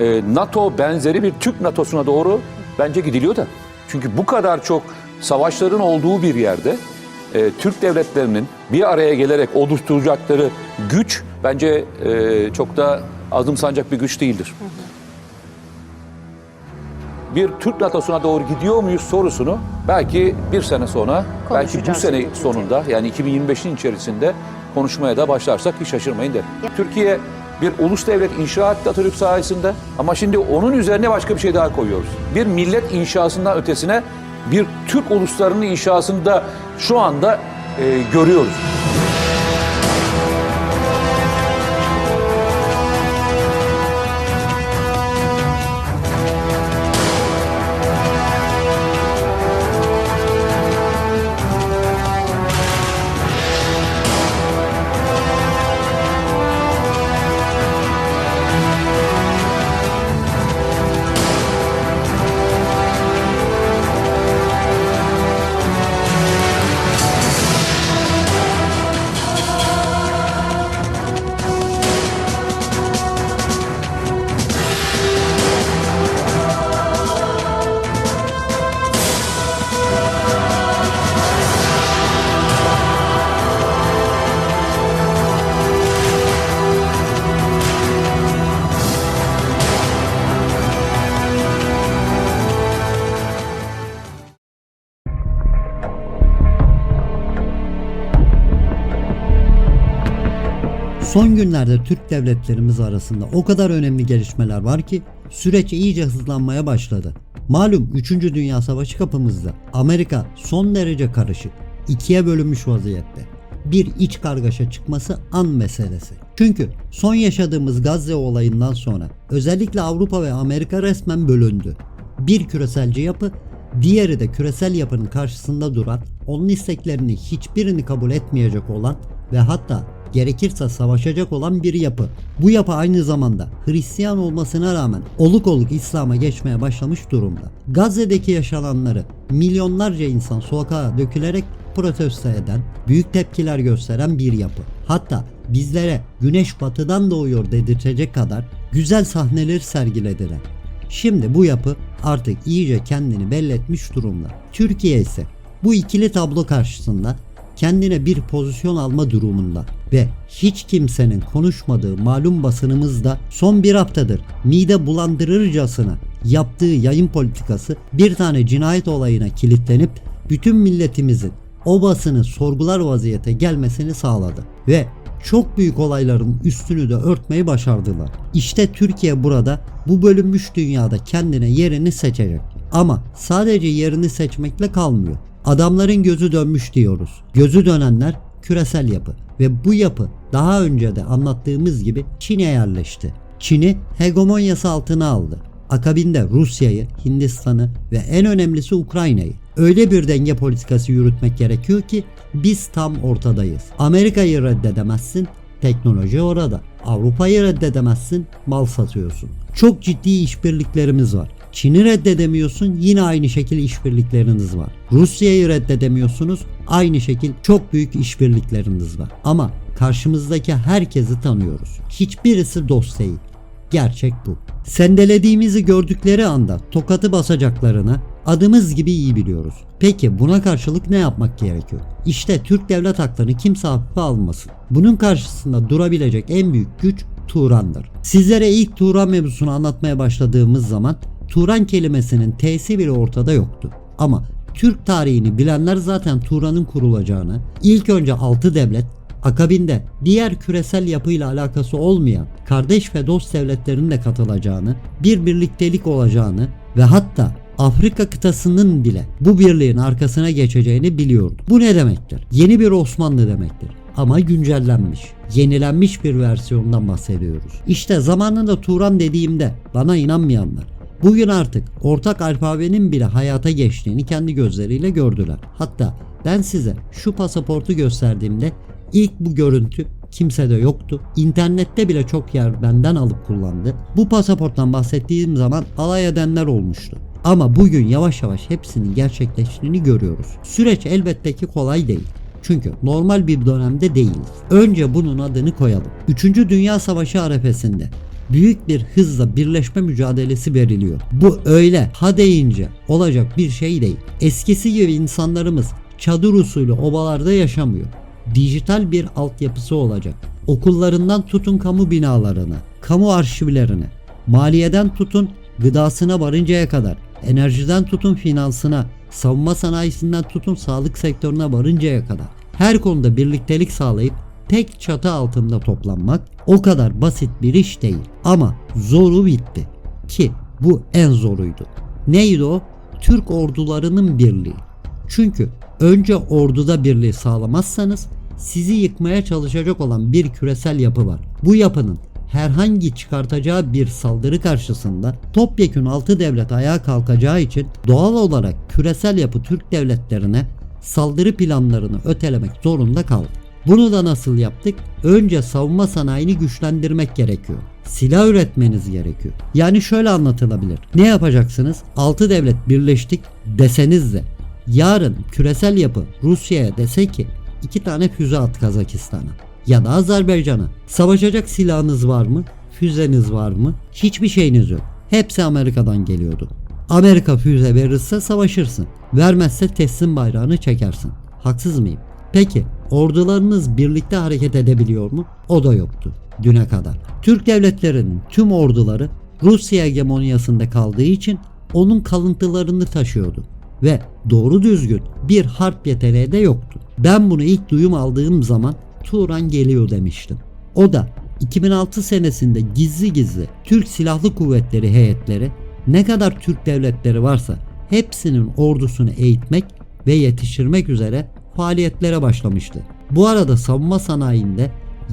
e, NATO benzeri bir Türk NATO'suna doğru bence gidiliyor da. Çünkü bu kadar çok savaşların olduğu bir yerde e, Türk devletlerinin bir araya gelerek oluşturacakları güç bence e, çok da azımsanacak bir güç değildir. Bir Türk NATO'suna doğru gidiyor muyuz sorusunu belki bir sene sonra, belki bu sene sonunda yani 2025'in içerisinde konuşmaya da başlarsak hiç şaşırmayın derim. Türkiye bir ulus devlet inşa etti Atatürk sayesinde ama şimdi onun üzerine başka bir şey daha koyuyoruz. Bir millet inşasından ötesine bir Türk uluslarının inşasında şu anda e, görüyoruz. Son günlerde Türk devletlerimiz arasında o kadar önemli gelişmeler var ki süreç iyice hızlanmaya başladı. Malum 3. Dünya Savaşı kapımızda. Amerika son derece karışık. ikiye bölünmüş vaziyette. Bir iç kargaşa çıkması an meselesi. Çünkü son yaşadığımız Gazze olayından sonra özellikle Avrupa ve Amerika resmen bölündü. Bir küreselci yapı Diğeri de küresel yapının karşısında duran, onun isteklerini hiçbirini kabul etmeyecek olan ve hatta gerekirse savaşacak olan bir yapı. Bu yapı aynı zamanda Hristiyan olmasına rağmen oluk oluk İslam'a geçmeye başlamış durumda. Gazze'deki yaşananları milyonlarca insan sokağa dökülerek protesto eden, büyük tepkiler gösteren bir yapı. Hatta bizlere güneş batıdan doğuyor dedirtecek kadar güzel sahneleri sergilediler. Şimdi bu yapı artık iyice kendini belli etmiş durumda. Türkiye ise bu ikili tablo karşısında kendine bir pozisyon alma durumunda ve hiç kimsenin konuşmadığı malum basınımızda son bir haftadır mide bulandırırcasına yaptığı yayın politikası bir tane cinayet olayına kilitlenip bütün milletimizin o basını sorgular vaziyete gelmesini sağladı ve çok büyük olayların üstünü de örtmeyi başardılar. İşte Türkiye burada bu bölünmüş dünyada kendine yerini seçecek. Ama sadece yerini seçmekle kalmıyor. Adamların gözü dönmüş diyoruz. Gözü dönenler küresel yapı ve bu yapı daha önce de anlattığımız gibi Çin'e yerleşti. Çin'i hegemonyası altına aldı. Akabinde Rusya'yı, Hindistan'ı ve en önemlisi Ukrayna'yı. Öyle bir denge politikası yürütmek gerekiyor ki biz tam ortadayız. Amerika'yı reddedemezsin, teknoloji orada. Avrupa'yı reddedemezsin, mal satıyorsun. Çok ciddi işbirliklerimiz var. Çin'i reddedemiyorsun yine aynı şekil işbirlikleriniz var. Rusya'yı reddedemiyorsunuz aynı şekil çok büyük işbirlikleriniz var. Ama karşımızdaki herkesi tanıyoruz. Hiçbirisi dost değil. Gerçek bu. Sendelediğimizi gördükleri anda tokatı basacaklarını adımız gibi iyi biliyoruz. Peki buna karşılık ne yapmak gerekiyor? İşte Türk devlet haklarını kimse hafife almasın. Bunun karşısında durabilecek en büyük güç Turan'dır. Sizlere ilk Turan mevzusunu anlatmaya başladığımız zaman Turan kelimesinin T'si bile ortada yoktu. Ama Türk tarihini bilenler zaten Turan'ın kurulacağını, ilk önce 6 devlet, akabinde diğer küresel yapıyla alakası olmayan kardeş ve dost devletlerin de katılacağını, bir birliktelik olacağını ve hatta Afrika kıtasının bile bu birliğin arkasına geçeceğini biliyordu. Bu ne demektir? Yeni bir Osmanlı demektir. Ama güncellenmiş, yenilenmiş bir versiyondan bahsediyoruz. İşte zamanında Turan dediğimde bana inanmayanlar Bugün artık ortak alfabenin bile hayata geçtiğini kendi gözleriyle gördüler. Hatta ben size şu pasaportu gösterdiğimde ilk bu görüntü kimsede yoktu. İnternette bile çok yer benden alıp kullandı. Bu pasaporttan bahsettiğim zaman alay edenler olmuştu. Ama bugün yavaş yavaş hepsinin gerçekleştiğini görüyoruz. Süreç elbette ki kolay değil. Çünkü normal bir dönemde değiliz. Önce bunun adını koyalım. 3. Dünya Savaşı arefesinde büyük bir hızla birleşme mücadelesi veriliyor. Bu öyle ha deyince olacak bir şey değil. Eskisi gibi insanlarımız çadır usulü obalarda yaşamıyor. Dijital bir altyapısı olacak. Okullarından tutun kamu binalarına, kamu arşivlerine, maliyeden tutun gıdasına varıncaya kadar, enerjiden tutun finansına, savunma sanayisinden tutun sağlık sektörüne varıncaya kadar her konuda birliktelik sağlayıp tek çatı altında toplanmak o kadar basit bir iş değil. Ama zoru bitti. Ki bu en zoruydu. Neydi o? Türk ordularının birliği. Çünkü önce orduda birliği sağlamazsanız sizi yıkmaya çalışacak olan bir küresel yapı var. Bu yapının herhangi çıkartacağı bir saldırı karşısında topyekun altı devlet ayağa kalkacağı için doğal olarak küresel yapı Türk devletlerine saldırı planlarını ötelemek zorunda kaldı. Bunu da nasıl yaptık? Önce savunma sanayini güçlendirmek gerekiyor. Silah üretmeniz gerekiyor. Yani şöyle anlatılabilir. Ne yapacaksınız? 6 devlet birleştik deseniz de yarın küresel yapı Rusya'ya dese ki iki tane füze at Kazakistan'a ya da Azerbaycan'a. Savaşacak silahınız var mı? Füzeniz var mı? Hiçbir şeyiniz yok. Hepsi Amerika'dan geliyordu. Amerika füze verirse savaşırsın. Vermezse teslim bayrağını çekersin. Haksız mıyım? Peki ordularınız birlikte hareket edebiliyor mu? O da yoktu düne kadar. Türk devletlerinin tüm orduları Rusya hegemonyasında kaldığı için onun kalıntılarını taşıyordu ve doğru düzgün bir harp yeteneği de yoktu. Ben bunu ilk duyum aldığım zaman Turan geliyor demiştim. O da 2006 senesinde gizli gizli Türk Silahlı Kuvvetleri heyetleri ne kadar Türk devletleri varsa hepsinin ordusunu eğitmek ve yetiştirmek üzere faaliyetlere başlamıştı. Bu arada savunma sanayinde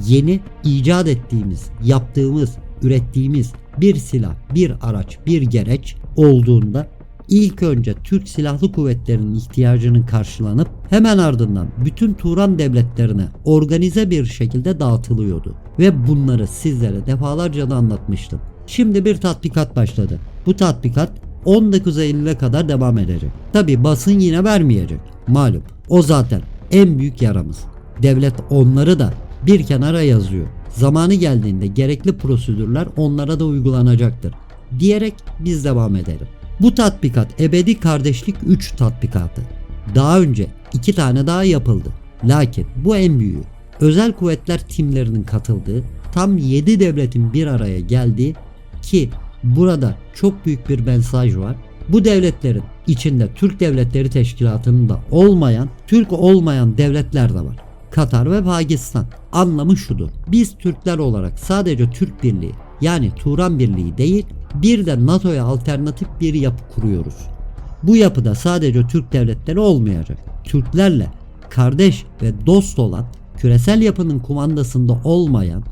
yeni icat ettiğimiz, yaptığımız, ürettiğimiz bir silah, bir araç, bir gereç olduğunda ilk önce Türk Silahlı Kuvvetleri'nin ihtiyacının karşılanıp hemen ardından bütün Turan devletlerine organize bir şekilde dağıtılıyordu. Ve bunları sizlere defalarca da anlatmıştım. Şimdi bir tatbikat başladı. Bu tatbikat 19 Eylül'e kadar devam edecek. Tabi basın yine vermeyecek. Malum. O zaten en büyük yaramız. Devlet onları da bir kenara yazıyor. Zamanı geldiğinde gerekli prosedürler onlara da uygulanacaktır. Diyerek biz devam edelim. Bu tatbikat Ebedi Kardeşlik 3 tatbikatı. Daha önce iki tane daha yapıldı. Lakin bu en büyüğü. Özel kuvvetler timlerinin katıldığı, tam 7 devletin bir araya geldiği ki burada çok büyük bir mesaj var. Bu devletlerin içinde Türk Devletleri Teşkilatı'nın da olmayan, Türk olmayan devletler de var. Katar ve Pakistan. Anlamı şudur. Biz Türkler olarak sadece Türk Birliği yani Turan Birliği değil bir de NATO'ya alternatif bir yapı kuruyoruz. Bu yapıda sadece Türk devletleri olmayacak. Türklerle kardeş ve dost olan küresel yapının kumandasında olmayan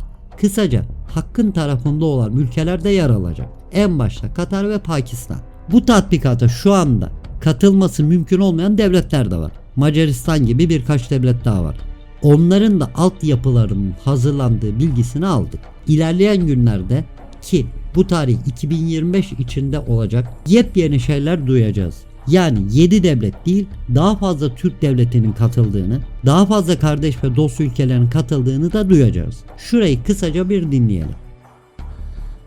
kısaca hakkın tarafında olan ülkelerde yer alacak. En başta Katar ve Pakistan. Bu tatbikata şu anda katılması mümkün olmayan devletler de var. Macaristan gibi birkaç devlet daha var. Onların da altyapılarının hazırlandığı bilgisini aldık. İlerleyen günlerde ki bu tarih 2025 içinde olacak yepyeni şeyler duyacağız. Yani 7 devlet değil daha fazla Türk devletinin katıldığını, daha fazla kardeş ve dost ülkelerin katıldığını da duyacağız. Şurayı kısaca bir dinleyelim.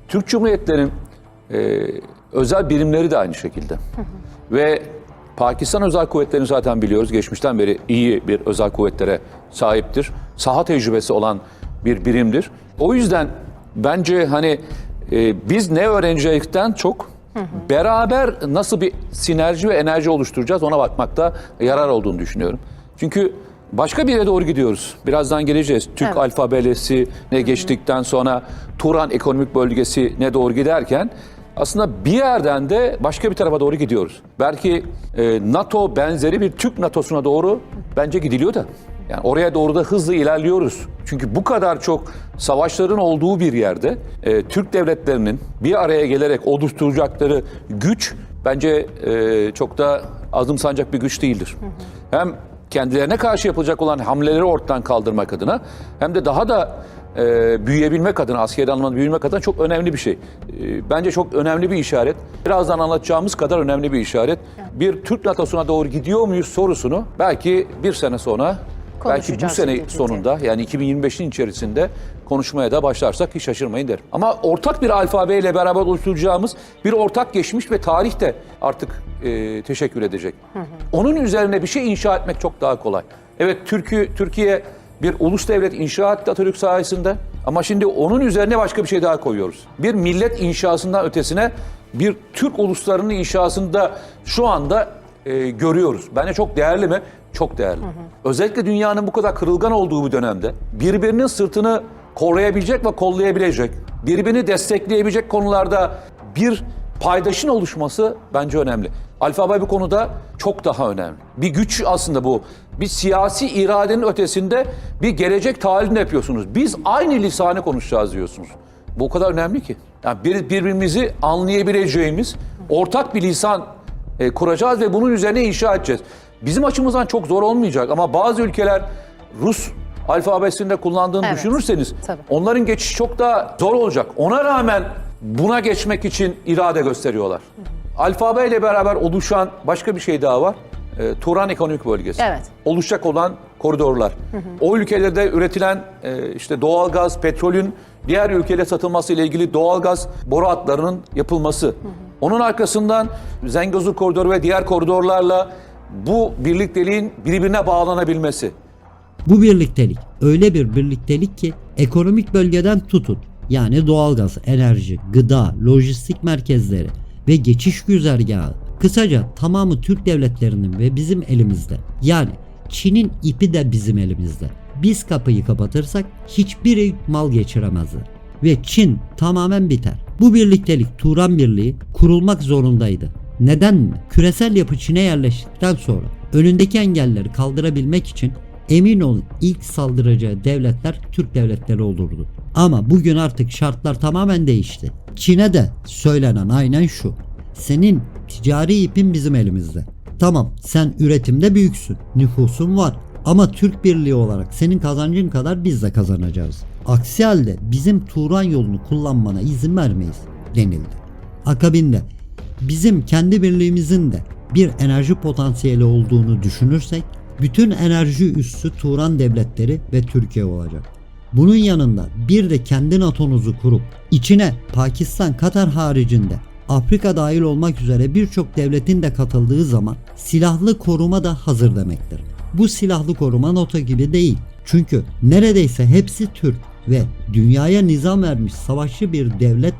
Türk Cumhuriyetlerinin e, özel birimleri de aynı şekilde. Ve Pakistan Özel Kuvvetleri'ni zaten biliyoruz. Geçmişten beri iyi bir özel kuvvetlere sahiptir. Saha tecrübesi olan bir birimdir. O yüzden bence hani e, biz ne öğrenecekten çok beraber nasıl bir sinerji ve enerji oluşturacağız ona bakmakta yarar olduğunu düşünüyorum. Çünkü başka bir yere doğru gidiyoruz. Birazdan geleceğiz. Türk Evet. alfabelesi ne geçtikten sonra Turan ekonomik bölgesi ne doğru giderken aslında bir yerden de başka bir tarafa doğru gidiyoruz. Belki e, NATO benzeri bir Türk NATO'suna doğru bence gidiliyor da. Yani oraya doğru da hızlı ilerliyoruz. Çünkü bu kadar çok savaşların olduğu bir yerde e, Türk devletlerinin bir araya gelerek oluşturacakları güç bence e, çok da azımsanacak bir güç değildir. Hem kendilerine karşı yapılacak olan hamleleri ortadan kaldırmak adına hem de daha da e, büyüyebilmek adına, askeri anlamda büyümek adına çok önemli bir şey. E, bence çok önemli bir işaret. Birazdan anlatacağımız kadar önemli bir işaret. Bir Türk NATO'suna doğru gidiyor muyuz sorusunu belki bir sene sonra belki bu sene birlikte. sonunda yani 2025'in içerisinde konuşmaya da başlarsak hiç şaşırmayın derim. Ama ortak bir alfabeyle beraber oluşturacağımız bir ortak geçmiş ve tarih de artık e, teşekkür edecek. Onun üzerine bir şey inşa etmek çok daha kolay. Evet Türkiye, Türkiye bir ulus devlet inşa etti Atatürk sayesinde ama şimdi onun üzerine başka bir şey daha koyuyoruz. Bir millet inşasından ötesine bir Türk uluslarının inşasında şu anda e, görüyoruz. Bence çok değerli mi? Çok değerli. Özellikle dünyanın bu kadar kırılgan olduğu bir dönemde birbirinin sırtını koruyabilecek ve kollayabilecek, birbirini destekleyebilecek konularda bir paydaşın oluşması bence önemli. Alfabe bu konuda çok daha önemli. Bir güç aslında bu. Bir siyasi iradenin ötesinde bir gelecek tahlilini yapıyorsunuz. Biz aynı lisanı konuşacağız diyorsunuz. Bu o kadar önemli ki. Yani bir, birbirimizi anlayabileceğimiz ortak bir lisan e, kuracağız ve bunun üzerine inşa edeceğiz. Bizim açımızdan çok zor olmayacak ama bazı ülkeler Rus alfabesinde kullandığını Evet, düşünürseniz tabii. onların geçişi çok daha zor olacak. Ona rağmen buna geçmek için irade gösteriyorlar. Alfabeyle beraber oluşan başka bir şey daha var. E, Turan Ekonomik Bölgesi. Evet. Oluşacak olan koridorlar. O ülkelerde üretilen e, işte doğalgaz, petrolün diğer ülkelere satılması ile ilgili doğalgaz boru hatlarının yapılması. Onun arkasından Zengezur koridoru ve diğer koridorlarla bu birlikteliğin birbirine bağlanabilmesi. Bu birliktelik öyle bir birliktelik ki ekonomik bölgeden tutun yani doğalgaz, enerji, gıda, lojistik merkezleri ve geçiş güzergahı kısaca tamamı Türk devletlerinin ve bizim elimizde. Yani Çin'in ipi de bizim elimizde. Biz kapıyı kapatırsak hiçbiri mal geçiremezler. Ve Çin tamamen biter. Bu birliktelik Turan Birliği kurulmak zorundaydı. Neden mi? Küresel yapı Çin'e yerleştikten sonra önündeki engelleri kaldırabilmek için emin olun ilk saldıracağı devletler Türk devletleri olurdu. Ama bugün artık şartlar tamamen değişti. Çin'e de söylenen aynen şu. Senin ticari ipin bizim elimizde. Tamam sen üretimde büyüksün. Nüfusun var. Ama Türk Birliği olarak senin kazancın kadar biz de kazanacağız. Aksi halde bizim Turan yolunu kullanmana izin vermeyiz denildi. Akabinde bizim kendi birliğimizin de bir enerji potansiyeli olduğunu düşünürsek bütün enerji üssü Turan devletleri ve Türkiye olacak. Bunun yanında bir de kendi NATO'nuzu kurup içine Pakistan, Katar haricinde Afrika dahil olmak üzere birçok devletin de katıldığı zaman silahlı koruma da hazır demektir. Bu silahlı koruma NATO gibi değil. Çünkü neredeyse hepsi Türk ve dünyaya nizam vermiş savaşçı bir devlet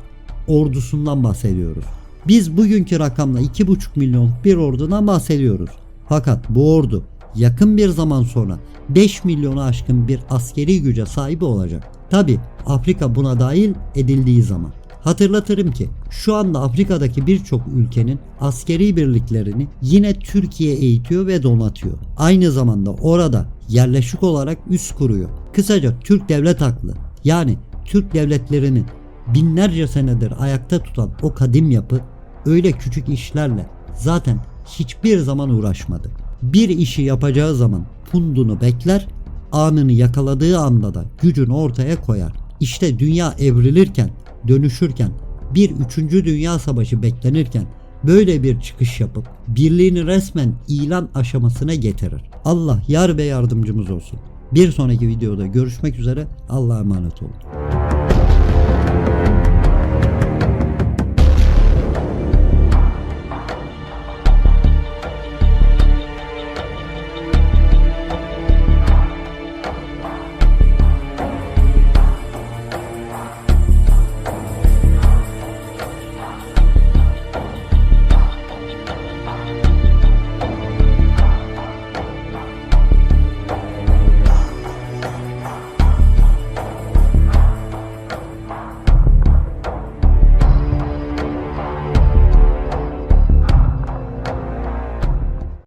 ordusundan bahsediyoruz. Biz bugünkü rakamla 2,5 milyonluk bir ordudan bahsediyoruz. Fakat bu ordu yakın bir zaman sonra 5 milyonu aşkın bir askeri güce sahibi olacak. Tabi Afrika buna dahil edildiği zaman. Hatırlatırım ki şu anda Afrika'daki birçok ülkenin askeri birliklerini yine Türkiye eğitiyor ve donatıyor. Aynı zamanda orada yerleşik olarak üs kuruyor. Kısaca Türk devlet aklı yani Türk devletlerinin binlerce senedir ayakta tutan o kadim yapı öyle küçük işlerle zaten hiçbir zaman uğraşmadı. Bir işi yapacağı zaman pundunu bekler, anını yakaladığı anda da gücünü ortaya koyar. İşte dünya evrilirken, dönüşürken, bir üçüncü dünya savaşı beklenirken böyle bir çıkış yapıp birliğini resmen ilan aşamasına getirir. Allah yar ve yardımcımız olsun. Bir sonraki videoda görüşmek üzere. Allah'a emanet olun.